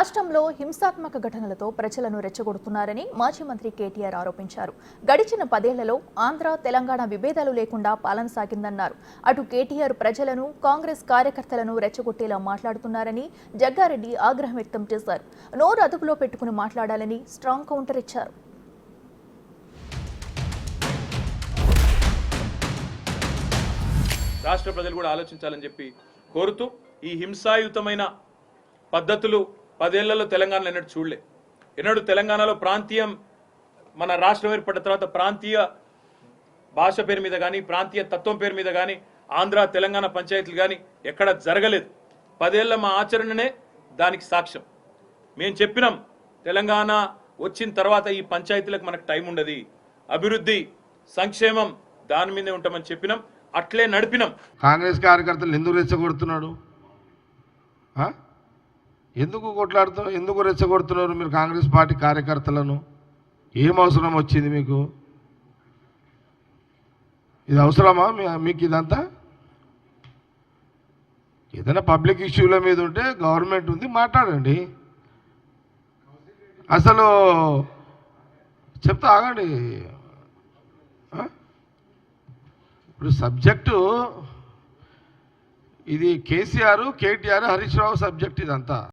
రాష్ట్రంలో హింసాత్మక ఘటనలతో ప్రజలను రెచ్చగొడుతున్నారని మాజీ మంత్రి కేటీఆర్ ఆరోపించారు. గడిచిన పదేళ్ళలో ఆంధ్ర తెలంగాణ విభేదాలు లేకుండా పాలన సాగిందన్నారు. అటు కేటీఆర్ ప్రజలను కాంగ్రెస్ కార్యకర్తలను రెచ్చగొట్టేలా మాట్లాడుతున్నారని జగ్గారెడ్డి ఆగ్రహం వ్యక్తం చేశారు. నోరు అదుపులో పెట్టుకుని మాట్లాడాలని స్ట్రాంగ్ కౌంటర్ ఇచ్చారు. రాష్ట్ర ప్రజలు కూడా ఆలోచించాలని చెప్పి కోరుతూ ఈ హింసాయుతమైన పద్ధతులు పదేళ్ళలో తెలంగాణలో ఎన్నడూ చూడలే. ఎన్నడూ తెలంగాణలో ప్రాంతీయం మన రాష్ట్రం ఏర్పడిన తర్వాత ప్రాంతీయ భాష పేరు మీద కానీ ప్రాంతీయ తత్వం పేరు మీద కానీ ఆంధ్ర తెలంగాణ పంచాయతీలు కానీ ఎక్కడ జరగలేదు. పదేళ్ళ మా ఆచరణనే దానికి సాక్ష్యం. మేము చెప్పినాం తెలంగాణ వచ్చిన తర్వాత ఈ పంచాయతీలకు మనకు టైం ఉండదు. అభివృద్ధి సంక్షేమం దాని మీదే ఉంటామని చెప్పినాం అట్లే నడిపినాం. కాంగ్రెస్ కార్యకర్తలు ఎందుకు రెచ్చగొడుతున్నాడు? ఎందుకు కొట్లాడుతున్నారు ఎందుకు రెచ్చగొడుతున్నారు మీరు కాంగ్రెస్ పార్టీ కార్యకర్తలను? ఏం అవసరం వచ్చింది మీకు? ఇది అవసరమా? మీ- మీకు ఇదంతా? ఏదైనా పబ్లిక్ ఇష్యూల మీద ఉంటే గవర్నమెంట్ ఉంది మాట్లాడండి. అసలు చెప్తా ఆగండి. ఇప్పుడు సబ్జెక్టు ఇది KCR KTR Harish Rao subject ఇదంతా.